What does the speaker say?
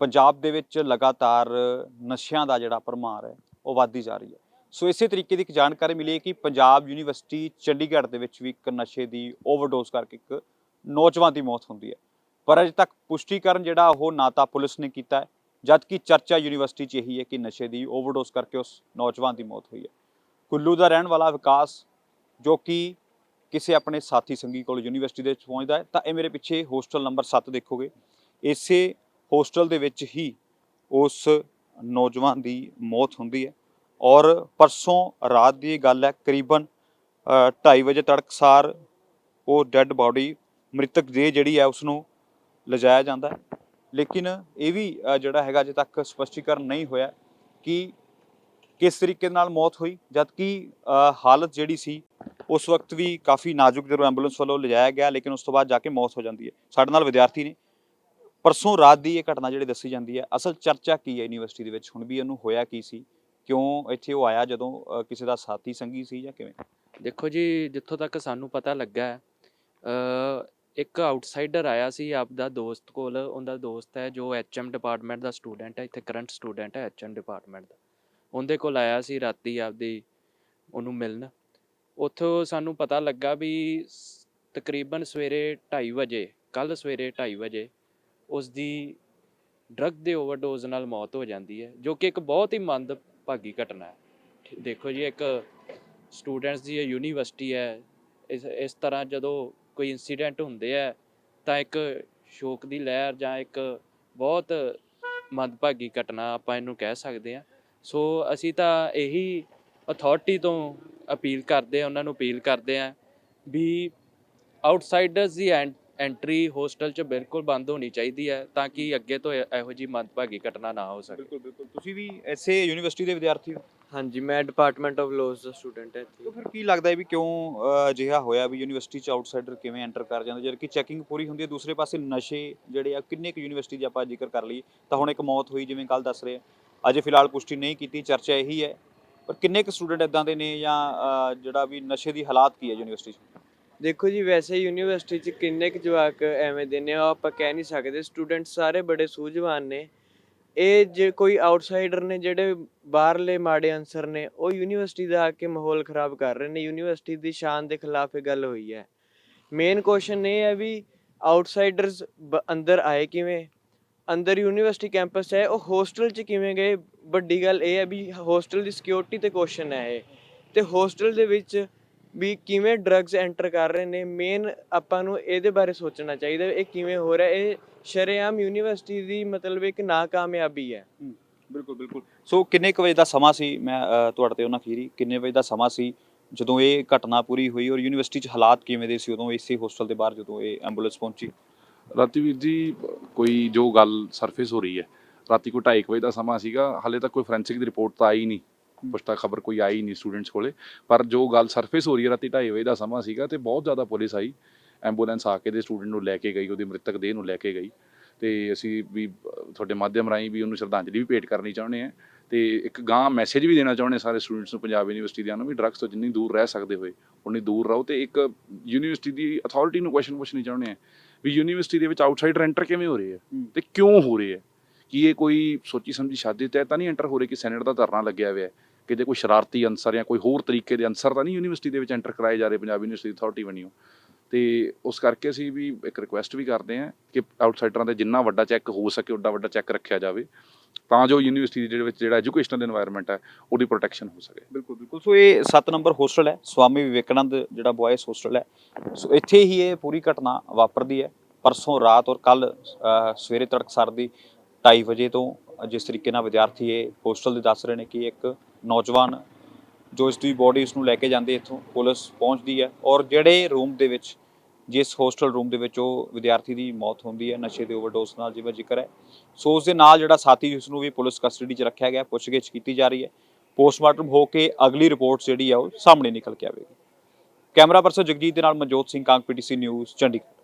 ਪੰਜਾਬ ਦੇ ਵਿੱਚ ਲਗਾਤਾਰ ਨਸ਼ਿਆਂ ਦਾ ਜਿਹੜਾ ਪਰਮਾਰ ਹੈ, ਉਹ ਵੱਧਦੀ ਜਾ ਰਹੀ ਹੈ। ਸੋ ਇਸੇ ਤਰੀਕੇ ਦੀ ਇੱਕ ਜਾਣਕਾਰੀ ਮਿਲੀ ਹੈ ਕਿ ਪੰਜਾਬ ਯੂਨੀਵਰਸਿਟੀ ਚੰਡੀਗੜ੍ਹ ਦੇ ਵਿੱਚ ਵੀ ਇੱਕ ਨਸ਼ੇ ਦੀ ਓਵਰਡੋਜ਼ ਕਰਕੇ ਇੱਕ ਨੌਜਵਾਨ ਦੀ ਮੌਤ ਹੁੰਦੀ ਹੈ। ਪਰ ਅਜੇ ਤੱਕ ਪੁਸ਼ਟੀਕਰਨ ਜਿਹੜਾ ਉਹ ਨਾ ਤਾਂ ਪੁਲਿਸ ਨੇ ਕੀਤਾ ਹੈ ਜਦਕਿ ਚਰਚਾ ਯੂਨੀਵਰਸਿਟੀ 'ਚ ਇਹੀ ਹੈ ਕਿ ਨਸ਼ੇ ਦੀ ਓਵਰਡੋਜ਼ ਕਰਕੇ ਉਸ ਨੌਜਵਾਨ ਦੀ ਮੌਤ ਹੋਈ ਹੈ। ਕੁੱਲੂ ਦਾ ਰਹਿਣ ਵਾਲਾ ਵਿਕਾਸ, ਜੋ ਕਿ ਕਿਸੇ ਆਪਣੇ ਸਾਥੀ ਸੰਗੀ ਕੋਲ ਯੂਨੀਵਰਸਿਟੀ ਦੇ ਵਿੱਚ ਪਹੁੰਚਦਾ ਹੈ, ਤਾਂ ਇਹ ਮੇਰੇ ਪਿੱਛੇ ਹੋਸਟਲ ਨੰਬਰ 7 ਦੇਖੋਗੇ। ਇਸੇ ਹੋਸਟਲ ਦੇ ਵਿੱਚ ਹੀ ਉਸ ਨੌਜਵਾਨ ਦੀ ਮੌਤ ਹੁੰਦੀ ਹੈ। ਔਰ ਪਰਸੋਂ ਰਾਤ ਦੀ ਇਹ ਗੱਲ ਹੈ, ਕਰੀਬਨ 2:30 ਵਜੇ ਤੜਕਸਾਰ ਉਹ ਡੈੱਡ ਬਾਡੀ ਮ੍ਰਿਤਕ ਦੇਹ ਜਿਹੜੀ ਹੈ ਉਸ ਨੂੰ ਲਿਜਾਇਆ ਜਾਂਦਾ ਲੇਕਿਨ ਇਹ ਵੀ ਜਿਹੜਾ ਹੈਗਾ ਅਜੇ ਤੱਕ ਸਪਸ਼ਟੀਕਰਨ ਨਹੀਂ ਹੋਇਆ ਕਿ ਕਿਸ ਤਰੀਕੇ ਨਾਲ ਮੌਤ ਹੋਈ, ਜਦਕਿ ਹਾਲਤ ਜਿਹੜੀ ਸੀ, ਉਸ ਵਕਤ ਵੀ ਕਾਫੀ ਨਾਜ਼ੁਕ ਜਦੋਂ ਐਂਬੂਲੈਂਸ ਵੱਲੋਂ ਲਿਜਾਇਆ ਗਿਆ, ਲੇਕਿਨ ਉਸ ਤੋਂ ਬਾਅਦ ਜਾ ਕੇ ਮੌਤ ਹੋ ਜਾਂਦੀ ਹੈ। ਸਾਡੇ ਨਾਲ ਵਿਦਿਆਰਥੀ ਨੇ ਪਰਸੋਂ ਰਾਤ ਦੀ ਇਹ ਘਟਨਾ ਜਿਹੜੀ ਦੱਸੀ ਜਾਂਦੀ ਹੈ ਅਸਲ ਚਰਚਾ ਕੀ ਹੈ ਯੂਨੀਵਰਸਿਟੀ ਦੇ ਵਿੱਚ? ਹੁਣ ਵੀ ਇਹਨੂੰ ਹੋਇਆ ਕੀ ਸੀ? ਕਿਉਂ ਇੱਥੇ ਉਹ ਆਇਆ ਜਦੋਂ ਕਿਸੇ ਦਾ ਸਾਥੀ ਸੰਗੀ ਸੀ ਜਾਂ ਕਿਵੇਂ? ਦੇਖੋ ਜੀ ਜਿੱਥੋਂ ਤੱਕ ਸਾਨੂੰ ਪਤਾ ਲੱਗਾ ਹੈ, ਇੱਕ ਆਊਟਸਾਈਡਰ ਆਇਆ ਸੀ ਆਪਦਾ ਦੋਸਤ ਕੋਲ ਉਹਦਾ ਦੋਸਤ ਹੈ ਜੋ ਐਚਐਮ ਡਿਪਾਰਟਮੈਂਟ ਦਾ ਸਟੂਡੈਂਟ ਹੈ ਇੱਥੇ ਕਰੰਟ ਸਟੂਡੈਂਟ ਹੈ ਐਚਐਮ ਡਿਪਾਰਟਮੈਂਟ ਦਾ। ਉਹਦੇ ਕੋਲ ਆਇਆ ਸੀ ਰਾਤੀ ਆਪਦੀ ਉਹਨੂੰ ਮਿਲਣ। ਉੱਥੋਂ ਸਾਨੂੰ ਪਤਾ ਲੱਗਾ ਵੀ ਤਕਰੀਬਨ ਸਵੇਰੇ 2:30 ਵਜੇ ਕੱਲ ਸਵੇਰੇ 2:30 ਵਜੇ ਉਸ ਦੀ ਡਰੱਗ ਦੇ ਓਵਰਡੋਜ਼ ਨਾਲ ਮੌਤ ਹੋ ਜਾਂਦੀ ਹੈ, ਜੋ ਕਿ ਇੱਕ ਬਹੁਤ ਹੀ ਮੰਦਭਾਗੀ ਘਟਨਾ ਹੈ। ਦੇਖੋ ਜੀ, ਇੱਕ ਸਟੂਡੈਂਟਸ ਦੀ ਇਹ ਯੂਨੀਵਰਸਿਟੀ ਹੈ, ਇਸ ਇਸ ਤਰ੍ਹਾਂ ਜਦੋਂ ਕੋਈ ਇਨਸੀਡੈਂਟ ਹੁੰਦੇ ਆ ਤਾਂ ਇੱਕ ਸ਼ੋਕ ਦੀ ਲਹਿਰ ਜਾਂ ਇੱਕ ਬਹੁਤ ਮੰਦਭਾਗੀ ਘਟਨਾ ਆਪਾਂ ਇਹਨੂੰ ਕਹਿ ਸਕਦੇ ਆ ਸੋ ਅਸੀਂ ਤਾਂ ਇਹੀ ਅਥਾਰਟੀ ਤੋਂ ਅਪੀਲ ਕਰਦੇ ਆ ਉਹਨਾਂ ਨੂੰ ਅਪੀਲ ਕਰਦੇ ਆ ਵੀ ਆਊਟਸਾਈਡਰਸ ਦੀ ਐਂਟਰੀ ਹੋਸਟਲ 'ਚ ਬਿਲਕੁਲ ਬੰਦ ਹੋਣੀ ਚਾਹੀਦੀ ਹੈ ਤਾਂ ਕਿ ਅੱਗੇ ਤੋਂ ਇਹ- ਇਹੋ ਜੀ ਮੰਦਭਾਗੀ ਘਟਨਾ ਨਾ ਹੋ ਸਕੇ। ਬਿਲਕੁਲ ਬਿਲਕੁਲ। ਤੁਸੀਂ ਵੀ ਐਸੇ ਯੂਨੀਵਰਸਿਟੀ ਦੇ ਵਿਦਿਆਰਥੀ ਹੋ? ਹਾਂਜੀ ਮੈਂ ਡਿਪਾਰਟਮੈਂਟ ਆਫ ਲਾਜ਼ ਦਾ ਸਟੂਡੈਂਟ ਹਾਂ ਤਾਂ ਇੱਥੇ ਫਿਰ ਕੀ ਲੱਗਦਾ ਹੈ ਵੀ ਕਿਉਂ ਅਜਿਹਾ ਹੋਇਆ ਵੀ ਯੂਨੀਵਰਸਿਟੀ ਚ ਆਊਟਸਾਈਡਰ ਕਿਵੇਂ ਐਂਟਰ ਕਰ ਜਾਂਦੇ? ਜਦ ਕਿ ਚੈਕਿੰਗ ਪੂਰੀ ਹੁੰਦੀ ਹੈ ਦੂਸਰੇ ਪਾਸੇ ਨਸ਼ੇ ਜਿਹੜੇ ਆ ਕਿੰਨੇ ਕੁ ਯੂਨੀਵਰਸਿਟੀ ਦੀ ਆਪਾਂ ਜ਼ਿਕਰ ਕਰ ਲਈ ਤਾਂ ਹੁਣ ਇੱਕ ਮੌਤ ਹੋਈ ਜਿਵੇਂ ਕੱਲ ਦੱਸ ਰਹੇ ਆ। ਅਜੇ ਫਿਲਹਾਲ ਪੁਸ਼ਟੀ ਨਹੀਂ ਕੀਤੀ ਚਰਚਾ ਇਹੀ ਹੈ। ਪਰ ਕਿੰਨੇ ਕੁ ਸਟੂਡੈਂਟ ਇਦਾਂ ਦੇ ਨੇ ਜਾਂ ਜਿਹੜਾ ਵੀ ਨਸ਼ੇ ਦੀ ਹਾਲਾਤ ਕੀ ਹੈ ਯੂਨੀਵਰਸਿਟੀ 'ਚ? ਦੇਖੋ ਜੀ, ਵੈਸੇ ਯੂਨੀਵਰਸਿਟੀ 'ਚ ਕਿੰਨੇ ਕੁ ਜਵਾਕ ਐਵੇਂ ਦੇ ਨੇ, ਉਹ ਆਪਾਂ ਕਹਿ ਨਹੀਂ ਸਕਦੇ। ਸਟੂਡੈਂਟ ਸਾਰੇ ਬੜੇ ਸੂਝਵਾਨ ਨੇ। ਇਹ ਜੇ ਕੋਈ ਆਊਟਸਾਈਡਰ ਨੇ, ਜਿਹੜੇ ਬਾਹਰਲੇ ਮਾੜੇ ਅਨਸਰ ਨੇ, ਉਹ ਯੂਨੀਵਰਸਿਟੀ ਦਾ ਆ ਕੇ ਮਾਹੌਲ ਖਰਾਬ ਕਰ ਰਹੇ ਨੇ। ਯੂਨੀਵਰਸਿਟੀ ਦੀ ਸ਼ਾਨ ਦੇ ਖਿਲਾਫ ਇਹ ਗੱਲ ਹੋਈ ਹੈ। ਮੇਨ ਕੁਐਸਚਨ ਇਹ ਹੈ ਵੀ ਆਊਟਸਾਈਡਰਸ ਅੰਦਰ ਆਏ ਕਿਵੇਂ? ਅੰਦਰ ਯੂਨੀਵਰਸਿਟੀ ਕੈਂਪਸ ਹੈ, ਉਹ ਹੋਸਟਲ 'ਚ ਕਿਵੇਂ ਗਏ? ਵੱਡੀ ਗੱਲ ਇਹ ਹੈ ਵੀ ਹੋਸਟਲ ਦੀ ਸਿਕਿਉਰਿਟੀ ਤੇ ਕੁਐਸਚਨ ਹੈ ਇਹ। ਤੇ ਹੋਸਟਲ ਦੇ ਵਿੱਚ ਵੀ ਕਿਵੇਂ ਡਰੱਗਸ ਐਂਟਰ ਕਰ ਰਹੇ ਨੇ ਮੇਨ ਆਪਾਂ ਨੂੰ ਇਹਦੇ ਬਾਰੇ ਸੋਚਣਾ ਚਾਹੀਦਾ ਇਹ ਕਿਵੇਂ ਹੋ ਰਿਹਾ ਇਹ ਸ਼ਰੇਆਮ ਯੂਨੀਵਰਸਿਟੀ ਦੀ ਮਤਲਬ ਇੱਕ ਨਾਕਾਮਯਾਬੀ ਹੈ। ਬਿਲਕੁਲ ਬਿਲਕੁਲ। ਸੋ ਕਿੰਨੇ ਕੁ ਵਜੇ ਦਾ ਸਮਾਂ ਸੀ? ਮੈਂ ਤੁਹਾਡੇ ਤੇ ਉਹਨਾਂ ਖੀਰੀ ਕਿੰਨੇ ਵਜੇ ਦਾ ਸਮਾਂ ਸੀ? ਜਦੋਂ ਇਹ ਘਟਨਾ ਪੂਰੀ ਹੋਈ ਔਰ ਯੂਨੀਵਰਸਿਟੀ 'ਚ ਹਾਲਾਤ ਕਿਵੇਂ ਦੇ ਸੀ? ਉਦੋਂ ਇਸੇ ਹੋਸਟਲ ਦੇ ਬਾਹਰ ਜਦੋਂ ਇਹ ਐਂਬੂਲੈਂਸ ਪਹੁੰਚੀ। ਰਾਤੀ ਵੀਰ ਜੀ ਕੋਈ ਜੋ ਗੱਲ ਸਰਫੇਸ ਹੋ ਰਹੀ ਹੈ ਰਾਤੀ ਕੋਈ 2:30 ਵਜੇ ਦਾ ਸਮਾਂ ਸੀਗਾ ਹਾਲੇ ਤੱਕ ਕੋਈ ਫੋਰੈਂਸਿਕ ਦੀ ਰਿਪੋਰਟ ਤਾਂ ਆਈ ਨਹੀਂ। ਪੁਸ਼ਤਾ ਖਬਰ ਕੋਈ ਆਈ ਨਹੀਂ ਸਟੂਡੈਂਟਸ ਕੋਲੇ ਪਰ ਜੋ ਗੱਲ ਸਰਫੇਸ ਹੋ ਰਹੀ ਹੈ ਰਾਤੀ 2:30 ਵਜੇ ਦਾ ਸਮਾਂ ਸੀਗਾ ਤੇ ਬਹੁਤ ਜ਼ਿਆਦਾ ਪੁਲਿਸ ਆਈ ਐਂਬੂਲੈਂਸ ਆ ਕੇ ਦੇ ਸਟੂਡੈਂਟ ਨੂੰ ਲੈ ਕੇ ਗਈ ਉਹਦੀ ਮ੍ਰਿਤਕ ਦੇਹ ਨੂੰ ਲੈ ਕੇ ਗਈ ਤੇ ਅਸੀਂ ਵੀ ਤੁਹਾਡੇ ਮਾਧਿਅਮ ਰਾਹੀਂ ਵੀ ਉਹਨੂੰ ਸ਼ਰਧਾਂਜਲੀ ਵੀ ਭੇਟ ਕਰਨੀ ਚਾਹੁੰਦੇ ਆ ਤੇ ਇੱਕ ਗਾਂ ਮੈਸੇਜ ਵੀ ਦੇਣਾ ਚਾਹੁੰਦੇ ਹਾਂ ਸਾਰੇ ਸਟੂਡੈਂਟਸ ਨੂੰ ਪੰਜਾਬ ਯੂਨੀਵਰਸਿਟੀ ਦਿਆਂ ਨੂੰ ਵੀ ਡਰੱਗਸ ਤੋਂ ਜਿੰਨੀ ਦੂਰ ਰਹਿ ਸਕਦੇ ਹੋਏ ਉਨੀ ਦੂਰ ਰਹੋ ਤੇ ਇੱਕ ਯੂਨੀਵਰਸਿਟੀ ਦੀ ਅਥਾਰਟੀ ਨੂੰ ਕੁਐਸਚਨ ਪੁੱਛਣੀ ਚਾਹੁੰਦੇ ਆ ਵੀ ਯੂਨੀਵਰਸਿਟੀ ਦੇ ਵਿੱਚ ਆਊਟਸਾਈਡਰ ਐਂਟਰ ਕਿਵੇਂ ਹੋ ਰਹੇ ਆ ਹੂੰ। ਤੇ ਕਿਉਂ ਹੋ ਰਹੇ ਆ ਕੀ ਇਹ ਕੋਈ ਸੋਚੀ ਸਮਝੀ ਸ਼ਾਦੀ ਤਹਿ ਤਾਂ ਨਹੀਂ ਐਂਟਰ ਹੋ ਰਹੇ ਕਿ ਸੈਨੇਟ ਦਾ ਧਰਨਾ ਲੱਗਿਆ ਹੋਇਆ ਹੈ ਕਿ ਜੇ ਕੋਈ ਸ਼ਰਾਰਤੀ ਅਨਸਰ ਜਾਂ ਕੋਈ ਹੋਰ ਤਰੀਕੇ ਦੇ ਅਨਸਰ ਤਾਂ ਨਹੀਂ ਯੂਨੀਵਰਸਿਟੀ ਦੇ ਵਿੱਚ ਐਂਟਰ ਕਰਾਏ ਜਾ ਰਹੇ ਪੰਜਾਬ ਯੂਨੀਵਰਸਿਟੀ ਅਥਾਰਟੀ ਬਣੀਓ। ਤੇ ਉਸ ਕਰਕੇ ਅਸੀਂ ਵੀ ਇੱਕ ਰਿਕੁਐਸਟ ਵੀ ਕਰਦੇ ਹਾਂ ਕਿ ਆਊਟਸਾਈਡਰਾਂ ਦੇ ਜਿੰਨਾ ਵੱਡਾ ਚੈੱਕ ਹੋ ਸਕੇ ਉੱਡਾ ਵੱਡਾ ਚੈੱਕ ਰੱਖਿਆ ਜਾਵੇ, ਤਾਂ ਜੋ ਯੂਨੀਵਰਸਿਟੀ ਦੇ ਵਿੱਚ ਜਿਹੜਾ ਐਜੂਕੇਸ਼ਨਲ এনवायरमेंट ਹੈ, ਉਹਦੀ ਪ੍ਰੋਟੈਕਸ਼ਨ ਹੋ ਸਕੇ। ਬਿਲਕੁਲ ਬਿਲਕੁਲ। ਸੋ ਇਹ 7 ਨੰਬਰ ਹੋਸਟਲ ਹੈ, ਸਵਾਮੀ ਵਿਵੇਕਨੰਦ ਜਿਹੜਾ ਬॉयਜ਼ ਹੋਸਟਲ ਹੈ। ਸੋ ਇੱਥੇ ਹੀ ਇਹ ਪੂਰੀ ਘਟਨਾ ਵਾਪਰਦੀ ਹੈ। ਪਰਸੋਂ ਰਾਤ ਔਰ ਕੱਲ ਸਵੇਰੇ ਤੜਕ ਸਰਦੀ 2:30 ਵਜੇ ਤੋਂ ਜਿਸ ਤਰੀਕੇ ਨਾਲ ਵਿਦਿਆਰਥੀ ਇਹ ਹੋਸਟਲ ਦੇ ਦੱਸ ਰਹੇ ਨੇ ਕਿ ਇੱਕ ਨੌਜਵਾਨ ਜੋ ਇਸ ਦੀ ਬੋਡੀ ਇਸ ਨੂੰ ਲੈ ਕੇ ਜਾਂਦੇ ਇੱਥੋਂ, ਪੁਲਿਸ ਪਹੁੰਚਦੀ ਹੈ ਔਰ ਜਿਹੜੇ ਰੂਮ ਦੇ ਵਿੱਚ, ਜਿਸ ਹੋਸਟਲ ਰੂਮ ਦੇ ਵਿੱਚ ਉਹ ਵਿਦਿਆਰਥੀ ਦੀ ਮੌਤ ਹੁੰਦੀ ਹੈ, ਨਸ਼ੇ ਦੇ ਓਵਰਡੋਸ ਨਾਲ ਜਿਵੇਂ ਜ਼ਿਕਰ ਹੈ, ਸੋ ਉਸ ਦੇ ਨਾਲ ਜਿਹੜਾ ਸਾਥੀ ਉਸ ਨੂੰ ਵੀ ਪੁਲਿਸ ਕਸਟਡੀ 'ਚ ਰੱਖਿਆ ਗਿਆ, ਪੁੱਛਗਿੱਛ ਕੀਤੀ ਜਾ ਰਹੀ ਹੈ ਪੋਸਟਮਾਰਟਮ ਹੋ ਕੇ ਅਗਲੀ ਰਿਪੋਰਟ ਜਿਹੜੀ ਆ ਉਹ ਸਾਹਮਣੇ ਨਿਕਲ ਕੇ ਆਵੇਗੀ। ਕੈਮਰਾ ਪਰਸਨ ਜਗਜੀਤ ਦੇ ਨਾਲ ਮਨਜੋਤ ਸਿੰਘ ਕਾਂਗ ਪੀਟੀਸੀ ਨਿਊਜ਼ ਚੰਡੀਗੜ੍ਹ।